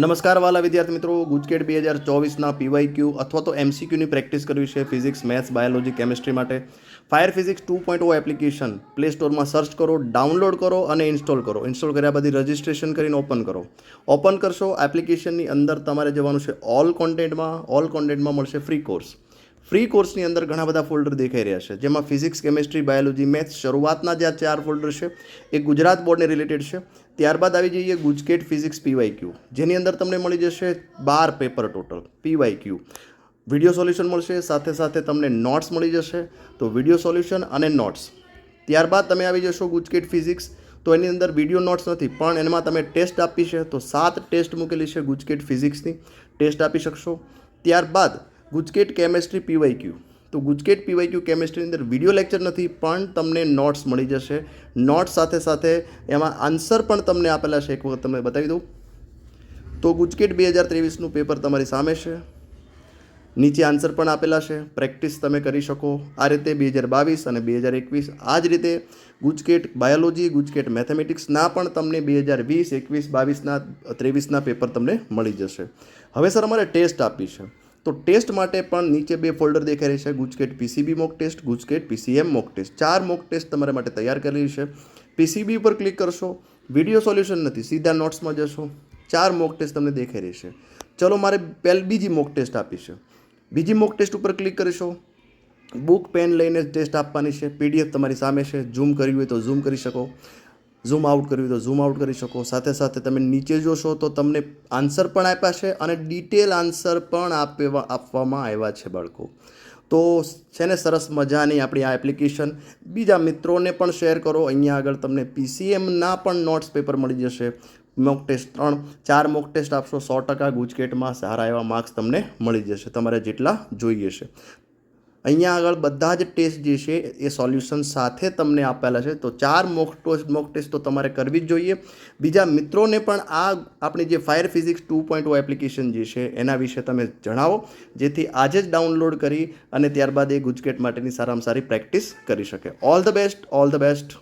નમસ્કાર વાલા વિદ્યાર્થી મિત્રો, ગુજકેટ બે હજાર ચોવીસના પીવાય ક્યુ અથવા તો એમસીક્યુની પ્રેક્ટિસ કરવી છે ફિઝિક્સ, મેથ્સ, બાયોલોજી, કેમિસ્ટ્રી માટે. Fire physics two point O application play સ્ટોરમાં સર્ચ કરો, ડાઉનલોડ કરો અને ઇન્સ્ટોલ કરો. ઇન્સ્ટોલ કર્યા બાદ રજિસ્ટ્રેશન કરીને ઓપન કરો. ઓપન કરશો, એપ્લિકેશનની અંદર તમારે જવાનું છે ઓલ કોન્ટેન્ટમાં ઓલ કોન્ટેન્ટમાં મળશે ફ્રી કોર્સ. ફ્રી કોર્સની અંદર ઘણા બધા ફોલ્ડર દેખાઈ રહ્યા છે. જેમાં ફિઝિક્સ કેમેસ્ટ્રી બાયોલોજી મેથ્સ શરૂઆતના જે આ ચાર ફોલ્ડર છે. એ ગુજરાત બોર્ડને રિલેટેડ છે. ત્યારબાદ આવી જઈએ ગુજકેટ ફિઝિક્સ પીવાય ક્યુ. જેની અંદર તમને મળી જશે બાર paper total P Y Q. Video solution મળશે, સાથે સાથે તમને નોટ્સ મળી જશે. તો વીડિયો સોલ્યુશન અને નોટ્સ ત્યારબાદ તમે આવી જશો ગુજકેટ ફિઝિક્સ તો એની અંદર વીડિયો નોટ્સ નથી, પણ એમાં તમે ટેસ્ટ આપી છે. તો સાત ટેસ્ટ મૂકેલી છે ગુજકેટ ફિઝિક્સની ટેસ્ટ આપી શકશો. ત્યારબાદ ગુજકેટ કેમેસ્ટ્રી પીવાય ક્યુ? તો ગુજકેટ પીવાય ક્યુ કેમેસ્ટ્રીની અંદર વીડિયો લેક્ચર નથી, પણ તમને નોટ્સ મળી જશે. નોટ્સ સાથે સાથે એમાં આન્સર પણ તમને આપેલા છે, એક વખત તમને બતાવી દઉં. તો ગુજકેટ બે હજાર ત્રેવીસનું પેપર તમારી સામે છે. નીચે આન્સર પણ આપેલા છે. પ્રેક્ટિસ તમે કરી શકો. આ રીતે બે હજાર બાવીસ અને બે હજાર એકવીસ આ જ રીતે ગુજકેટ બાયોલોજી, ગુજકેટ મેથેમેટિક્સના પણ તમને બે હજાર વીસ, એકવીસ, બાવીસના, ત્રેવીસના પેપર તમને મળી જશે. હવે સર, અમારે ટેસ્ટ આપી છે. તો ટેસ્ટ માટે પણ નીચે બે ફોલ્ડર દેખાઈ રહી છે. GUJCET PCB mock test, GUJCET PCM mock test. ચાર મોક ટેસ્ટ તમારા માટે તૈયાર કરેલી છે. પીસીબી ઉપર ક્લિક કરશો. વીડિયો સોલ્યુશન નથી, સીધા નોટ્સમાં જશો. ચાર મોક ટેસ્ટ તમને દેખાઈ રહી છે. ચલો, મારે પહેલ બીજી મોક ટેસ્ટ આપી છે. બીજી મોક ટેસ્ટ ઉપર ક્લિક કરીશો. બુક પેન લઈને ટેસ્ટ આપવાની છે. પીડીએફ તમારી સામે છે. ઝૂમ કરવી હોય તો ઝૂમ કરી શકો. ઝૂમ આઉટ કરવી તો ઝૂમ આઉટ કરી શકો. સાથે સાથે તમે નીચે જોશો તો તમને આન્સર પણ આપ્યા છે અને ડિટેલ આન્સર પણ આપવા, આપવામાં આવ્યા છે બાળકો. તો છે ને સરસ મજાની આપણી આ એપ્લિકેશન. બીજા મિત્રોને પણ શેર કરો. અહીંયા આગળ તમને પીસીએમના પણ નોટ્સ પેપર મળી જશે. મોક ટેસ્ટ ત્રણ, ચાર મોક ટેસ્ટ આપશો, સો ટકા ગુજકેટમાં સારા એવા માર્ક્સ તમને મળી જશે. તમારે જેટલા જોઈએ છે. અહીંયા આગળ બધા જ ટેસ્ટ જે છે, એ સોલ્યુશન સાથે તમને આપેલા છે. તો ચાર મોક ટેસ્ટ મોક ટેસ્ટ તો તમારે કરવી જ જોઈએ. બીજા મિત્રોને પણ આ આપણી જે fire physics two point O application જે છે, એના વિશે તમે જણાવો. જેથી આજે જ ડાઉનલોડ કરી અને ત્યારબાદ એ ગુજકેટ માટેની સારામાં સારી પ્રેક્ટિસ કરી શકે. All the best all the best